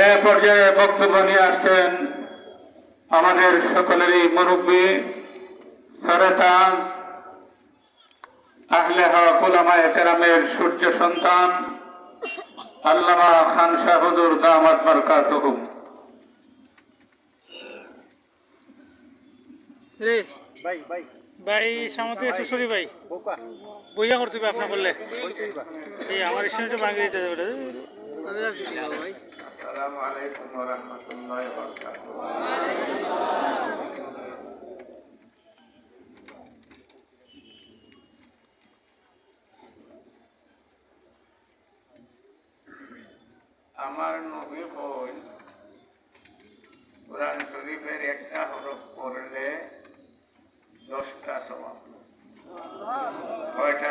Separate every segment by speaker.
Speaker 1: এ পর্যায়ে বক্তব্য নিয়ে আসছেন আমাদের সকলেরই মুরব্বী সরেতান আহলে সূর্য সন্তান আল্লামা খান শাহ হুজুর দামাত বরকাতুহু।
Speaker 2: রে।
Speaker 3: ভাই ভাই।
Speaker 2: ভাই সামতে একটু সরি ভাই। বইয়া করতে হবে আপনার বললে। এই আমার স্টেশনটা ভাঙিয়ে দিতে হবে।
Speaker 1: আমার নবী কোরআন শরীফের একটা হরফ পড়লে দশটা সওয়াব কয়টা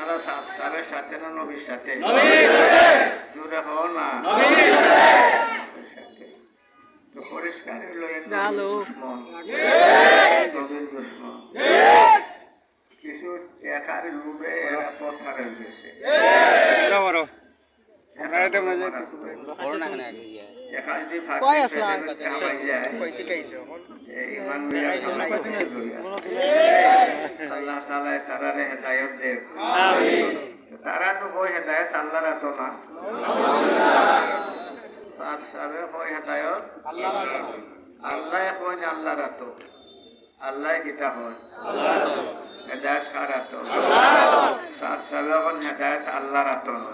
Speaker 1: আপনারা সাত সালের সাথে না নবীর সাথে জোরে হও না। তো পরিষ্কার হলো এক
Speaker 2: হ্যালো।
Speaker 1: দুশ্মন নবীর দুশ্মন কিছু একার লোভে এরা পথার হয়ে গেছে
Speaker 3: বড় আপনারা তেমন যে
Speaker 1: একার যে ফাঁকি
Speaker 2: কয় আসলা?
Speaker 1: পেটে কামাই যায়
Speaker 3: কই থেকে আইছে
Speaker 1: এই ইমান লইয়া সবাই আল্লাহ তাআলা তারারে হেদায়েত দেব তারা তো বই হেদায়েত আল্লাহর তো না? সাত সাবে বই হেদায়েত? আল্লাহ আল্লাহর তো আল্লাহ কিতা হয়। হেদায়েত কার সাবে কোন হেদায়েত আল্লাহর তো না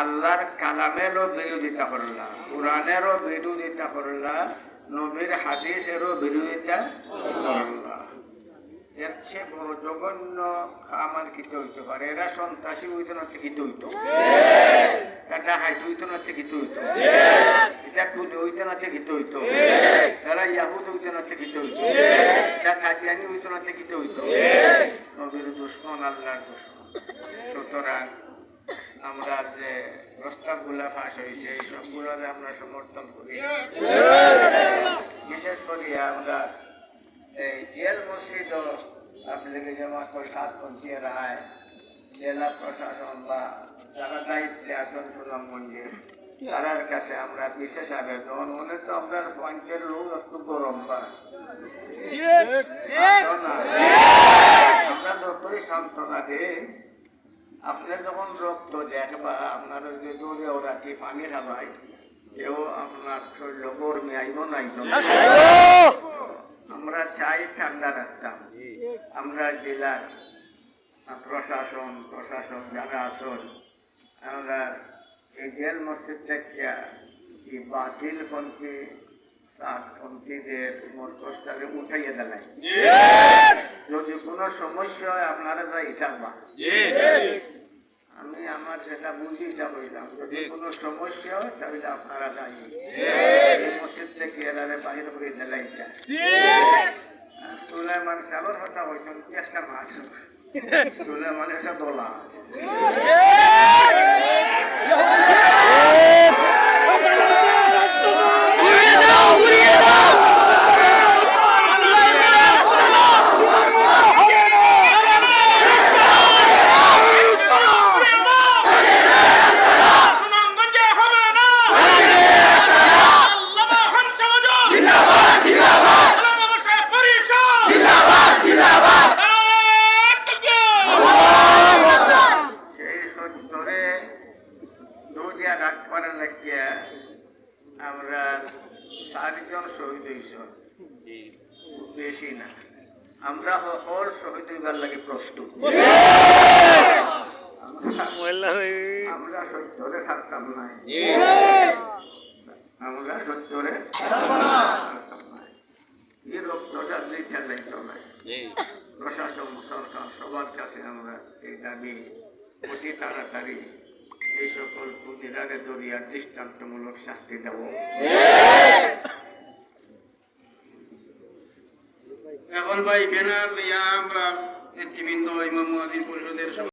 Speaker 1: আল্লাহর কালামেরও বিরোধিতা করলা কোরআনেরও বিরোধিতা করলা নবীর হাদিসেরও বিরোধিতা করলা। এর চেয়ে বড় জঘন্য আমার কিতে হইতে পারে? এরা সন্ত্রাসী হইতো না কিতে হইতো? এটা হাইট হইতো না কিতে হইতো? এটা কুদ হইতো না কিতে হইতো এটা কাদিয়ানি হইতো না কিতে হইতো নবীর দুশ্মন আল্লাহর সুতরাং আমরা যে প্রস্তাবগুলা ফাঁস হয়েছে এই সবগুলোরে আমরা সমর্থন করি। বিশেষ করে আমরা এই জেল মসজিদ আপনাদের জমা করে সাত পঞ্চী রায় জেলা প্রশাসন বা যারা দায়িত্বে আছেন সুনামগঞ্জে তারার কাছে আমরা বিশেষ আবেদন। মনে তো আমরা পঞ্চের লোক একটু গরম বা সান্ত্বনা দিই আপনি যখন রক্ত দেখবা আপনার যে দৌড়ে ওরা কি পানি খাবাই কেউ আপনার শরীর গরমে আইব নাই আমরা চাই ঠান্ডা রাখতাম আমরা জেলার প্রশাসন প্রশাসন যারা আসন আমরা এই জেল মসজিদ থেকে বাতিল পন্থী উঠাইয়া দেয় যদি কোনো সমস্যা হয় আপনারা যাই থাকবা। আমি আমার যেটা বুঝি যা বললাম যদি কোনো সমস্যা হয় তাহলে আপনারা যাই। মসজিদ থেকে এরারে বাহির করে দিলাই সুলাইমান কালোর কথা হইছেন একটা মাস সুলাইমান একটা দোলা। আমরা চারজন শহীদ হয়েছ। বেশি না। আমরা সকল শহীদ হইবার লাগে প্রস্তুত। আমরা- সত্তরে থাকতাম নাই আমরা এই রক্তটা লিখে যাইত নাই প্রশাসন সরকার সবার কাছে আমরা এই দাবি অতি তাড়াতাড়ি এই সকল এটাকে দরিয়ার দৃষ্টান্তমূলক শাস্তি দেব।
Speaker 4: এখন ভাই বেনার ইয়া আমরা নেতৃবৃন্দ, ইমাম মুয়াজ্জিন পরিষদের